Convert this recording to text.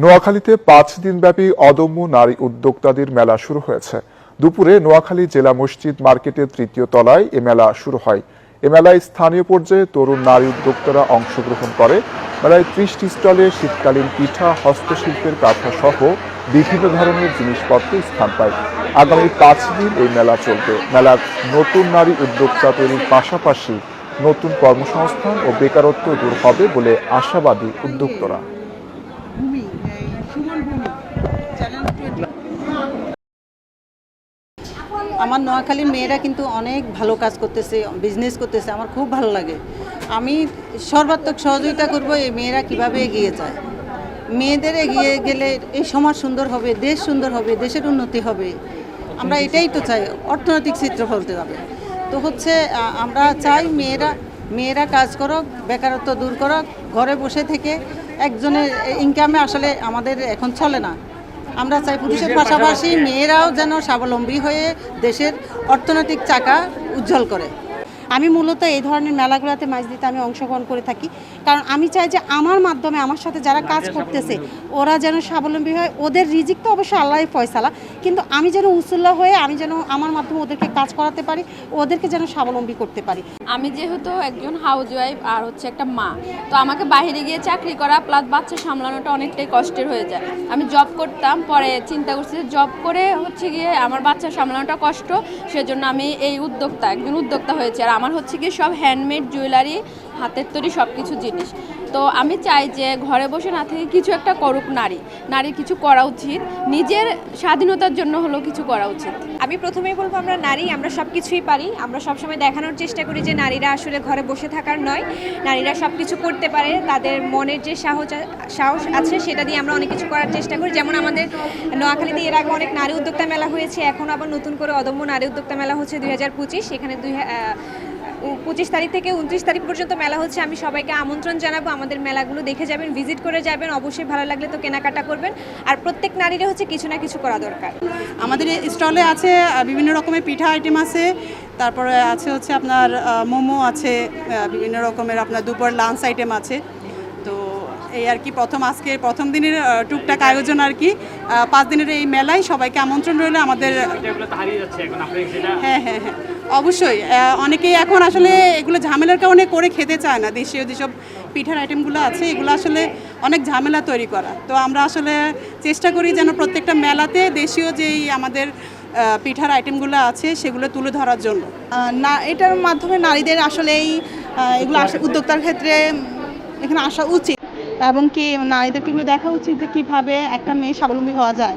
নোয়াখালীতে পাঁচ দিনব্যাপী অদম্য নারী উদ্যোক্তাদের মেলা শুরু হয়েছে। দুপুরে নোয়াখালী জেলা মসজিদ মার্কেটের তৃতীয় তলায় এ মেলা শুরু হয়। এ মেলায় স্থানীয় পর্যায়ে তরুণ নারী উদ্যোক্তারা অংশগ্রহণ করে। মেলায় ত্রিশটি স্টলে শীতকালীন পিঠা, হস্তশিল্পের কাঁথা সহ বিভিন্ন ধরনের জিনিসপত্র স্থান পায়। আগামী পাঁচ দিন এই মেলা চলবে। মেলার নতুন নারী উদ্যোক্তা তৈরির পাশাপাশি নতুন কর্মসংস্থান ও বেকারত্ব দূর হবে বলে আশাবাদী উদ্যোক্তরা। আমার নোয়াখালীর মেয়েরা কিন্তু অনেক ভালো কাজ করতেছে বিজনেস করতেছে, আমার খুব ভালো লাগে। আমি সর্বাত্মক সহযোগিতা করব এই মেয়েরা কীভাবে এগিয়ে যায়। মেয়েদের এগিয়ে গেলে এই সমাজ সুন্দর হবে, দেশ সুন্দর হবে, দেশের উন্নতি হবে। আমরা এটাই তো চাই, অর্থনৈতিক চিত্র ফলতে হবে। তো হচ্ছে আমরা চাই মেয়েরা মেয়েরা কাজ করো বেকারত্ব দূর করো ঘরে বসে থেকে একজনের ইনকামে আসলে আমাদের এখন চলে না। আমরা চাই পুরুষের পাশাপাশি মেয়েরাও যেন স্বাবলম্বী হয়ে দেশের অর্থনৈতিক চাকা উজ্জ্বল করে। আমি মূলত এই ধরনের মেলাগুলোতে মাছ দিতে আমি অংশগ্রহণ করে থাকি। কারণ আমি চাই যে আমার মাধ্যমে আমার সাথে যারা কাজ করতেছে ওরা যেন স্বাবলম্বী হয়। ওদের রিজিক তো অবশ্যই আল্লাহ ফয়সালা। কিন্তু আমি যেন উসুল্লাহ হয়ে আমি যেন আমার মাধ্যমে ওদেরকে কাজ করাতে পারি ওদেরকে যেন স্বাবলম্বী করতে পারি। আমি যেহেতু একজন হাউস ওয়াইফ আর হচ্ছে একটা মা তো আমাকে বাইরে গিয়ে চাকরি করা প্লাস বাচ্চা সামলানোটা অনেকটাই কষ্টের হয়ে যায়। আমি জব করতাম পরে চিন্তা করছি যে জব করে হচ্ছে গিয়ে আমার বাচ্চা সামলানোটা কষ্ট সেজন্য আমি এই উদ্যোক্তা একজন উদ্যোক্তা হয়েছে। আর আমার হচ্ছে কি সব হ্যান্ডমেড জুয়েলারি হাতের তৈরি সব কিছু জিনিস। তো আমি চাই যে ঘরে বসে না থেকে কিছু একটা করুক নারী। নারী কিছু করা উচিত। নিজের স্বাধীনতার জন্য হলেও কিছু করা উচিত। আমি প্রথমেই বলব, আমরা নারী, আমরা সব কিছুই পারি। আমরা সবসময় দেখানোর চেষ্টা করি যে নারীরা আসলে ঘরে বসে থাকার নয়। নারীরা সব কিছু করতে পারে, তাদের মনের যে সাহস সাহস আছে সেটা দিয়ে আমরা অনেক কিছু করার চেষ্টা করি। যেমন আমাদের নোয়াখালীতে এর আগে অনেক নারী উদ্যোক্তা মেলা হয়েছে, এখন আবার নতুন করে অদম্য নারী উদ্যোক্তা মেলা হচ্ছে দুই হাজার পঁচিশ। এখানে দুই পঁচিশ তারিখ থেকে উনত্রিশ তারিখ পর্যন্ত মেলা হচ্ছে। আমি সবাইকে আমন্ত্রণ জানাব। আমাদের মেলাগুলো দেখে যাবেন ভিজিট করে যাবেন। অবশ্যই ভালো লাগলে তো কেনাকাটা করবেন। আর প্রত্যেক নারীরা হচ্ছে কিছু না কিছু করা দরকার। আমাদের স্টলে আছে বিভিন্ন রকমের পিঠা আইটেম আছে। তারপরে আছে হচ্ছে আপনার মোমো আছে বিভিন্ন রকমের আপনার দুপুর লাঞ্চ আইটেম আছে। তো এই আর কি প্রথম আজকে প্রথম দিনের টুকটাক আয়োজন আর কি। পাঁচ দিনের এই মেলায় সবাইকে আমন্ত্রণ রইলে আমাদের এগুলো তো হারিয়ে যাচ্ছে এখন আপনি সেটা হ্যাঁ হ্যাঁ হ্যাঁ। অবশ্যই অনেকেই এখন আসলে এগুলো ঝামেলার কারণে করে খেতে চায় না। দেশীয় যেসব পিঠার আইটেমগুলো আছে, এগুলো আসলে অনেক ঝামেলা তৈরি করা। তো আমরা আসলে চেষ্টা করি যেন প্রত্যেকটা মেলাতে দেশীয় যেই আমাদের পিঠার আইটেমগুলো আছে, সেগুলো তুলে ধরার জন্য। না, এটার মাধ্যমে নারীদের আসলে এই এগুলো উদ্যোক্তার ক্ষেত্রে এখানে আসা উচিত। এবং কি নারীদেরকে এগুলো দেখা উচিত যে কীভাবে একটা মেয়ে স্বাবলম্বী হওয়া যায়।